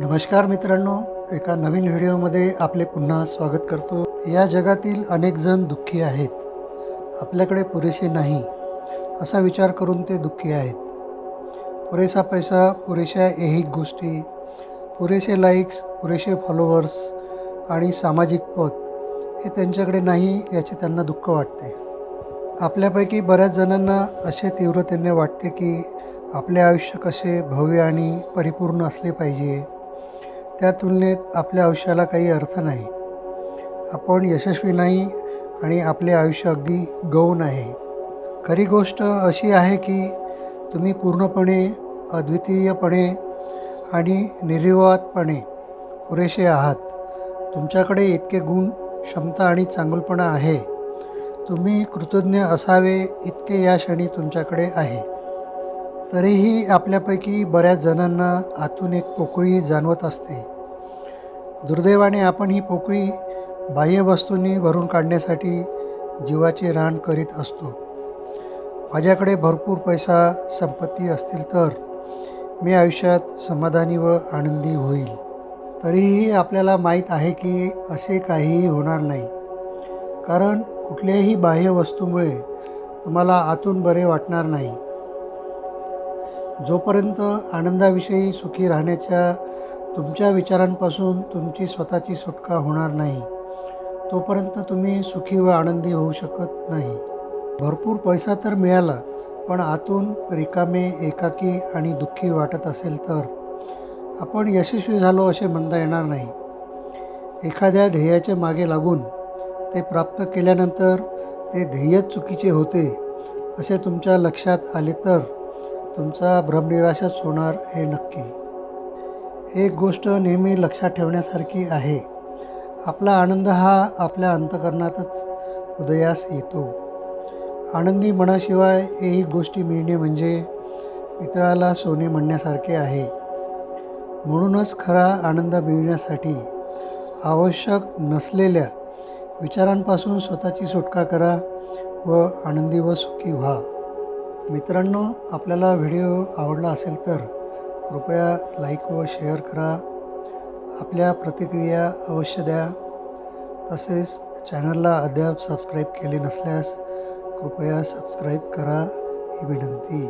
नमस्कार मित्रांनो एका नवीन व्हिडिओमध्ये आपले पुन्हा स्वागत करतो. या जगातील अनेक जण दुःखी आहेत. आपल्याकडे पुरेसे नाही असा विचार करून ते दुःखी आहेत. पुरेसा पैसा पुरेशा ऐहिक गोष्टी पुरेसे लाईक्स पुरेसे फॉलोअर्स आणि सामाजिक पद हे त्यांच्याकडे नाही याचे त्यांना दुःख वाटते. आपल्यापैकी बऱ्याच जणांना असे तीव्रतेने वाटते की आपले आयुष्य कसे भव्य आणि परिपूर्ण असले पाहिजे. त्या तुलनेत आपल्या आयुष्याला काही अर्थ नाही. आपण यशस्वी नाही आणि आपले आयुष्य अगदी गौण आहे. खरी गोष्ट अशी आहे की तुम्ही पूर्णपणे अद्वितीयपणे आणि निर्विवादपणे पुरेसे आहात. तुमच्याकडे इतके गुण क्षमता आणि चांगुलपणा आहे. तुम्ही कृतज्ञ असावे इतके या क्षणी तुमच्याकडे आहे. तरीही आपल्यापैकी बऱ्याच जणांना आतून एक पोकळी जाणवत असते. दुर्दैवाने आपण ही पोकळी बाह्य वस्तूंनी भरून काढण्यासाठी जीवाचे रान करीत असतो. माझ्याकडे भरपूर पैसा संपत्ती असतील तर मी आयुष्यात समाधानी व आनंदी होईल. तरीही आपल्याला माहीत आहे की असे काहीही होणार नाही. कारण कुठल्याही बाह्य वस्तूमुळे तुम्हाला आतून बरे वाटणार नाही. जोपर्यंत आनंदाविषयी सुखी राहण्याच्या तुमच्या विचारांपासून तुमची स्वतःची सुटका होणार नाही तोपर्यंत तुम्ही सुखी व आनंदी होऊ शकत नाही. भरपूर पैसा तर मिळाला पण आतून रिकामे एकाकी आणि दुःखी वाटत असेल तर आपण यशस्वी झालो असे म्हणता येणार नाही. एखाद्या ध्येयाच्या मागे लागून ते प्राप्त केल्यानंतर ते ध्येयच चुकीचे होते असे तुमच्या लक्षात आले तर तुमचा भ्रमनिराशच होणार हे नक्की. एक गोष्ट नेहमी लक्षात ठेवण्यासारखी आहे. आपला आनंद हा आपल्या अंतकरणातच उदयास येतो. आनंदी मनाशिवाय एक गोष्टी मिळणे म्हणजे इतराला सोने म्हणण्यासारखे आहे. म्हणूनच खरा आनंद मिळण्यासाठी आवश्यक नसलेल्या विचारांपासून स्वतःची सुटका करा व आनंदी व सुखी व्हा. मित्रांनो आपल्याला व्हिडिओ आवडला असेल तर कृपया लाईक व शेअर करा. आपल्या प्रतिक्रिया अवश्य द्या. तसेच चॅनलला अद्याप सबस्क्राईब केले नसल्यास कृपया सबस्क्राईब करा ही विनंती.